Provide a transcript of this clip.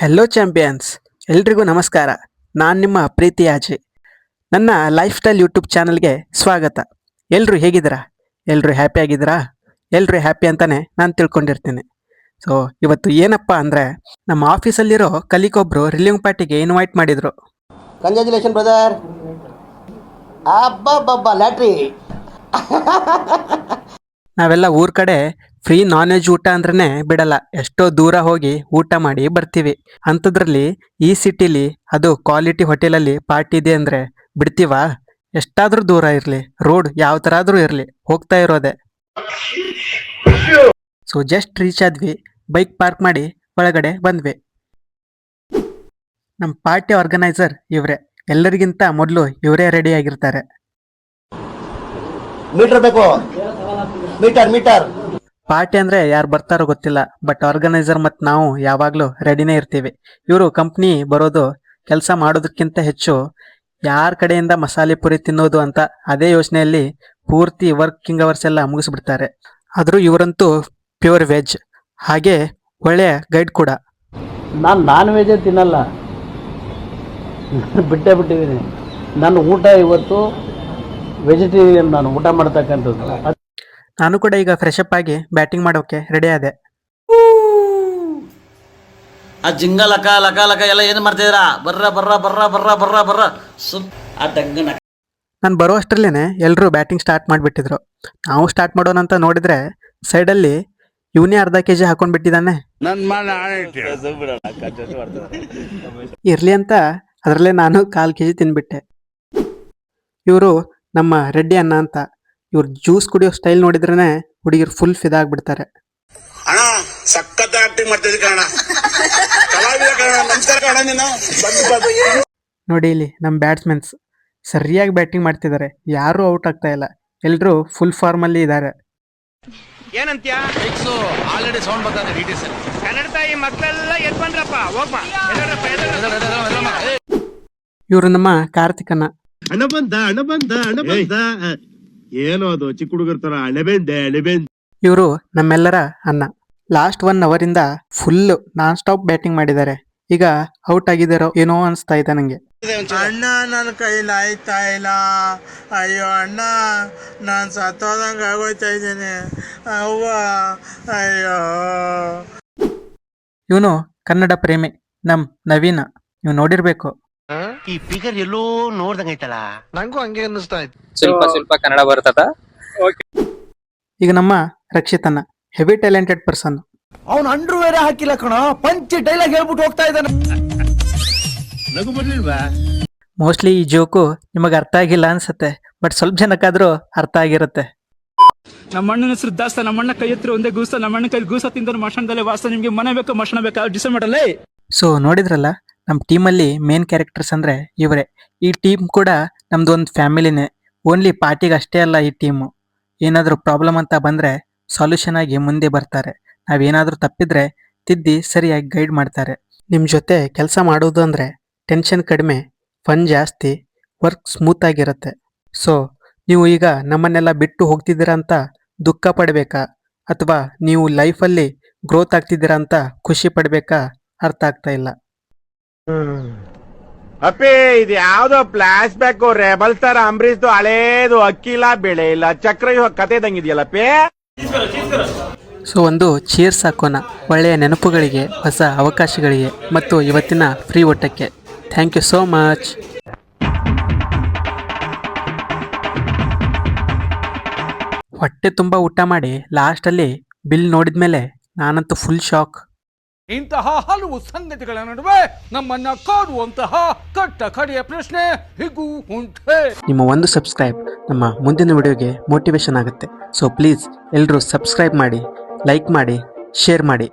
Hello champions ಎಲ್ರಿಗೂ ನಮಸ್ಕಾರ. ನಾನು ನಿಮ್ಮ ಪ್ರೀತಿ ನನ್ನ ಲೈಫ್ ಸ್ಟೈಲ್ ಯೂಟ್ಯೂಬ್ ಚಾನಲ್ಗೆ ಸ್ವಾಗತ. ಎಲ್ಲರೂ ಹೇಗಿದ್ದೀರಾ? ಎಲ್ಲರೂ ಹ್ಯಾಪಿ ಆಗಿದ್ದೀರಾ? ಎಲ್ಲರೂ ಹ್ಯಾಪಿ ಅಂತಾನೆ ನಾನು ತಿಳ್ಕೊಂಡಿರ್ತೀನಿ. ಸೊ ಇವತ್ತು ಏನಪ್ಪ ಅಂದರೆ ನಮ್ಮ ಆಫೀಸಲ್ಲಿರೋ ಕಲಿಕೊಬ್ರು ರಿಲಿಂಗ್ ಪಾರ್ಟಿಗೆ ಇನ್ವೈಟ್ ಮಾಡಿದರು. ಕಂಗ್ರ್ಯಾಚುಲೇಷನ್ ಬ್ರದರ್ ಲ್ಯಾಟ್ರಿ ನಾವೆಲ್ಲ ಊರ್ ಕಡೆ ಫ್ರೀ ನಾನ್ ವೆಜ್ ಊಟ ಅಂದ್ರೆ ಬಿಡಲ್ಲ. ಎಷ್ಟೋ ದೂರ ಹೋಗಿ ಊಟ ಮಾಡಿ ಬರ್ತೀವಿ. ಅಂಥದ್ರಲ್ಲಿ ಈ ಸಿಟಿಲಿ ಅದು ಕ್ವಾಲಿಟಿ ಹೋಟೆಲಲ್ಲಿ ಪಾರ್ಟಿ ಇದೆ ಅಂದರೆ ಬಿಡ್ತೀವಾ? ಎಷ್ಟಾದ್ರೂ ದೂರ ಇರಲಿ. ರೋಡ್ ಯಾವ ಥರ ಆದ್ರೂ ಇರಲಿ. ಹೋಗ್ತಾ ಇರೋದೆ. ಸೊ ಜಸ್ಟ್ ರೀಚ್ ಆದ್ವಿ. ಬೈಕ್ ಪಾರ್ಕ್ ಮಾಡಿ ಒಳಗಡೆ ಬಂದ್ವಿ. ನಮ್ಮ ಪಾರ್ಟಿ ಆರ್ಗನೈಸರ್ ಇವರೇ. ಎಲ್ಲರಿಗಿಂತ ಮೊದಲು ಇವರೇ ರೆಡಿ ಆಗಿರ್ತಾರೆ. ಮೀಟರ್ ಬೇಕು. Metre metre. ಪಾರ್ಟಿ ಅಂದ್ರೆ ಯಾರು ಬರ್ತಾರೋ ಗೊತ್ತಿಲ್ಲ ಬಟ್ ಆರ್ಗನೈಸರ್ ಮತ್ತು ನಾವು ಯಾವಾಗಲೂ ರೆಡಿನೇ ಇರ್ತೀವಿ. ಇವರು ಕಂಪ್ನಿ ಬರೋದು ಕೆಲಸ ಮಾಡೋದಕ್ಕಿಂತ ಹೆಚ್ಚು ಯಾರ ಕಡೆಯಿಂದ ಮಸಾಲೆ ಪುರಿ ತಿನ್ನೋದು ಅಂತ ಅದೇ ಯೋಚನೆಯಲ್ಲಿ ಪೂರ್ತಿ ವರ್ಕಿಂಗ್ ಅವರ್ಸ್ ಎಲ್ಲ ಮುಗಿಸ್ಬಿಡ್ತಾರೆ. ಆದರೂ ಇವರಂತೂ ಪ್ಯೂರ್ ವೆಜ್ ಹಾಗೆ ಒಳ್ಳೆಯ ಗೈಡ್ ಕೂಡ. ನಾನು ನಾನ್ ವೆಜ್ ತಿನ್ನಲ್ಲ. ಬಿಟ್ಟೇ ಬಿಟ್ಟಿದ್ದೀನಿ ನನ್ನ ಊಟ ಇವತ್ತು ವೆಜಿಟೇರಿಯನ್ ನಾನು ಊಟ ಮಾಡ್ತಕ್ಕಂಥದ್ದು. ನಾನು ಕೂಡ ಈಗ ಫ್ರೆಶ್ ಅಪ್ ಆಗಿ ಬ್ಯಾಟಿಂಗ್ ಮಾಡೋಕೆ ರೆಡಿ ಆದೆ. ಆ ಜಿಂಗ ಲಕ ಲಕ ಲಕ ಎಲ್ಲ ಏನು ಮಾಡ್ತಿದ್ದೀರಾ ಬರ್ರ ಬರ್ರ ಬರ್ರ ಬರ್ರ ಬರ್ರ ಬರ್ರ. ಸುಮ್ ಆ ಡಂಗನ ನಾನು ಬರೋ ಅಷ್ಟರಲ್ಲೇ ಎಲ್ಲರೂ ಬ್ಯಾಟಿಂಗ್ ಸ್ಟಾರ್ಟ್ ಮಾಡಿಬಿಟ್ಟಿದ್ರು. ನಾವು ಸ್ಟಾರ್ಟ್ ಮಾಡೋಣ ಅಂತ ನೋಡಿದ್ರೆ ಸೈಡಲ್ಲಿ ಇವನೇ ಅರ್ಧ ಕೆ ಜಿ ಹಾಕೊಂಡ್ಬಿಟ್ಟಿದ್ದಾನೆ ಇರ್ಲಿ ಅಂತ ಅದರಲ್ಲೇ ನಾನು ಕಾಲು ಕೆ ಜಿ ತಿನ್ಬಿಟ್ಟೆ. ಇವರು ನಮ್ಮ ರೆಡ್ಡಿ ಅಣ್ಣ ಅಂತ. ಇವ್ರು ಜ್ಯೂಸ್ ಕುಡಿಯೋ ಸ್ಟೈಲ್ ನೋಡಿದ್ರೇನೆ ಹುಡುಗಿರು ಫುಲ್ ಫಿದಾಗ್ಬಿಡ್ತಾರೆ ಅಣ್ಣ ಸಖತ್ ಆಕ್ಟಿಂಗ್ ಮಾಡ್ತಿದ್ದೆ ಕಣ ಕಲಾವಿದ ಕಣ ನಮಸ್ಕಾರ ಕಣ ನೀನು. ಬಂದು ಬಂದು. ನೋಡಿ ಇಲ್ಲಿ ನಮ್ಮ ಬ್ಯಾಟ್ಸ್ಮನ್ಸ್ ಸರಿಯಾಗಿ ಬ್ಯಾಟಿಂಗ್ ಮಾಡ್ತಿದ್ದಾರೆ ಯಾರು ಔಟ್ ಆಗ್ತಾ ಇಲ್ಲ. ಎಲ್ಲರೂ ಫುಲ್ ಫಾರ್ಮಲ್ಲಿ ಇದ್ದಾರೆ ಆಲ್ರೆಡಿ ಸೌಂಡ್ ಬರ್ತಾರೆ ಡಿ ಟಿ ಸಿ ಕನ್ನಡ ತಾಯಿ ಮಕ್ಕಳೆಲ್ಲ ಎದ್ ಬಂದ್ರಪ್ಪ ಹೋಗ್ಮ. ಇವರು ನಮ್ಮ ಕಾರ್ತಿಕಣ್ಣ. ಹಣ ಬಂದ ಹಣ ಬಂದ ಹಣ ಬಂದ. ಏನೋ ಅದು ಚಿಕ್ಕ ಹುಡುಗರ ತರ ಅಣೆಬೆಂಡೆ ಅಣೆಬೆಂಡೆ. ಇವರು ನಮ್ಮೆಲ್ಲರ ಅಣ್ಣ. ಲಾಸ್ಟ್ ಒನ್ ಅವರಿಂದ ಫುಲ್ ನಾನ್ ಸ್ಟಾಪ್ ಬ್ಯಾಟಿಂಗ್ ಮಾಡಿದ್ದಾರೆ. ಈಗ ಔಟ್ ಆಗಿದಾರೋ ಏನೋ ಅನಿಸ್ತಾ ಇದೆ ನನಗೆ ಅಣ್ಣ ನನ್ನ ಕೈಲಿ ಆಯ್ತಾ ಇಲ್ಲ? ಅಯ್ಯೋ ಅಣ್ಣ ನಾನು ಸತ್ತೋದಂಗೆ ಆಗೋಯ್ತಾ ಇದ್ದೀನಿ. ಅವ್ವ ಅಯ್ಯೋ. ಇವನು ಕನ್ನಡ ಪ್ರೇಮಿ ನಮ್ ನವೀನ. ನೀವು ನೋಡಿರ್ಬೇಕು. ಈ ಫಿಗರ್ ಎಲ್ಲೋ ನೋಡ್ದಂಗೈತಲ್ಲ ನಂಗೂ ಹಂಗೆ ಅನ್ನಿಸ್ತಾ ಇತ್ತು. ಸ್ವಲ್ಪ ಸ್ವಲ್ಪ ಕನ್ನಡ ಬರ್ತದ ಈಗ ನಮ್ಮ ರಕ್ಷಿತನ ಹೆವಿ ಟ್ಯಾಲೆಂಟೆಡ್ ಪರ್ಸನ್ ಅವ್ನು ಅಂಡ್ರು ಬೇರೆ ಹಾಕಿಲ್ಲ ಕಣ ಪಂಚ್ ಡೈಲಾಗ್ ಹೇಳ್ಬಿಟ್ಟು ಹೋಗ್ತಾ ಇದ್ದಾನೆ. ನಗು ಬರ್ಲಿಲ್ವಾ? ಮೋಸ್ಟ್ಲಿ ಈ ಜೋಕು ನಿಮಗೆ ಅರ್ಥ ಆಗಿಲ್ಲ ಅನ್ಸುತ್ತೆ ಬಟ್ ಸ್ವಲ್ಪ ಜನಕ್ಕಾದ್ರೂ ಅರ್ಥ ಆಗಿರುತ್ತೆ. ನಮ್ಮ ಅಣ್ಣನ ಹೆಸರು ದಾಸ ನಮ್ಮಣ್ಣ ಕೈ ಎತ್ತರ ಒಂದೇ ಗೂಸ ನಮ್ಮಣ್ಣ ಕೈ ಗೂಸ ತಿಂದ ಮಶಣದಲ್ಲೇ ವಾಸ ನಿಮ್ಗೆ ಮನೆ ಬೇಕು ಮಶಣ ಬೇಕಾ? ಡಿಸೈಡ್ ಮಾಡಲ್ಲೇ? ಸೊ ನೋಡಿದ್ರಲ್ಲ ನಮ್ಮ ಟೀಮಲ್ಲಿ ಮೇನ್ ಕ್ಯಾರೆಕ್ಟರ್ಸ್ ಅಂದರೆ ಇವರೇ. ಈ ಟೀಮ್ ಕೂಡ ನಮ್ದು ಒಂದು ಫ್ಯಾಮಿಲಿನೇ. ಓನ್ಲಿ ಪಾರ್ಟಿಗೆ ಅಷ್ಟೇ ಅಲ್ಲ ಈ ಟೀಮು ಏನಾದರೂ ಪ್ರಾಬ್ಲಮ್ ಅಂತ ಬಂದರೆ ಸಾಲ್ಯೂಷನ್ ಆಗಿ ಮುಂದೆ ಬರ್ತಾರೆ. ನಾವೇನಾದರೂ ತಪ್ಪಿದ್ರೆ ತಿದ್ದಿ ಸರಿಯಾಗಿ ಗೈಡ್ ಮಾಡ್ತಾರೆ. ನಿಮ್ಮ ಜೊತೆ ಕೆಲಸ ಮಾಡೋದು ಅಂದರೆ ಟೆನ್ಷನ್ ಕಡಿಮೆ ಫನ್ ಜಾಸ್ತಿ ವರ್ಕ್ ಸ್ಮೂತ್ ಆಗಿರುತ್ತೆ. ಸೊ ನೀವು ಈಗ ನಮ್ಮನ್ನೆಲ್ಲ ಬಿಟ್ಟು ಹೋಗ್ತಿದ್ದೀರಾ ಅಂತ ದುಃಖ ಪಡಬೇಕಾ? ಅಥವಾ ನೀವು ಲೈಫಲ್ಲಿ ಗ್ರೋತ್ ಆಗ್ತಿದ್ದೀರಾ ಅಂತ ಖುಷಿ ಪಡಬೇಕಾ? ಅರ್ಥ ಆಗ್ತಾ ಇಲ್ಲ. ಅಪ್ಪಿ, ಇದು ಯಾವ್ದೋ ಫ್ಲಾಶ್ ಬ್ಯಾಕ್ ರೆಬಲ್ ತರ ಅಂಬರೀಶ್ದು ಹಳೇದು ಅಕ್ಕಿಲ್ಲ ಬೆಳೆ ಇಲ್ಲ, ಚಕ್ರ ಕತೆ ಇದಂಗಿದೆಯಲ್ಲಪ್ಪಿ ಸೊ ಒಂದು ಚೀರ್ಸ್ ಹಾಕೋಣ ಒಳ್ಳೆಯ ನೆನಪುಗಳಿಗೆ, ಹೊಸ ಅವಕಾಶಗಳಿಗೆ ಮತ್ತು ಇವತ್ತಿನ ಫ್ರೀ ಊಟಕ್ಕೆ ಥ್ಯಾಂಕ್ ಯು ಸೋ ಮಚ್ ಹೊಟ್ಟೆ ತುಂಬ ಊಟ ಮಾಡಿ ಲಾಸ್ಟಲ್ಲಿ ಬಿಲ್ ನೋಡಿದ ಮೇಲೆ ನಾನಂತೂ ಫುಲ್ ಶಾಕ್ ಇಂತಹ ಹಲವು ಸಂಗತಿಗಳ ನಡುವೆ ನಮ್ಮನ್ನ ಕಾಡುವಂತಹ ಕಟ್ಟ ಕಡೆಯ ಪ್ರಶ್ನೆ ಹೀಗೂ ಉಂಟೆ. ನಿಮ್ಮ ಒಂದು ಸಬ್ಸ್ಕ್ರೈಬ್ ನಮ್ಮ ಮುಂದಿನ ವಿಡಿಯೋಗೆ ಮೋಟಿವೇಶನ್ ಆಗುತ್ತೆ. ಸೊ ಪ್ಲೀಸ್ ಎಲ್ಲರೂ ಸಬ್ಸ್ಕ್ರೈಬ್ ಮಾಡಿ ಲೈಕ್ ಮಾಡಿ ಶೇರ್ ಮಾಡಿ.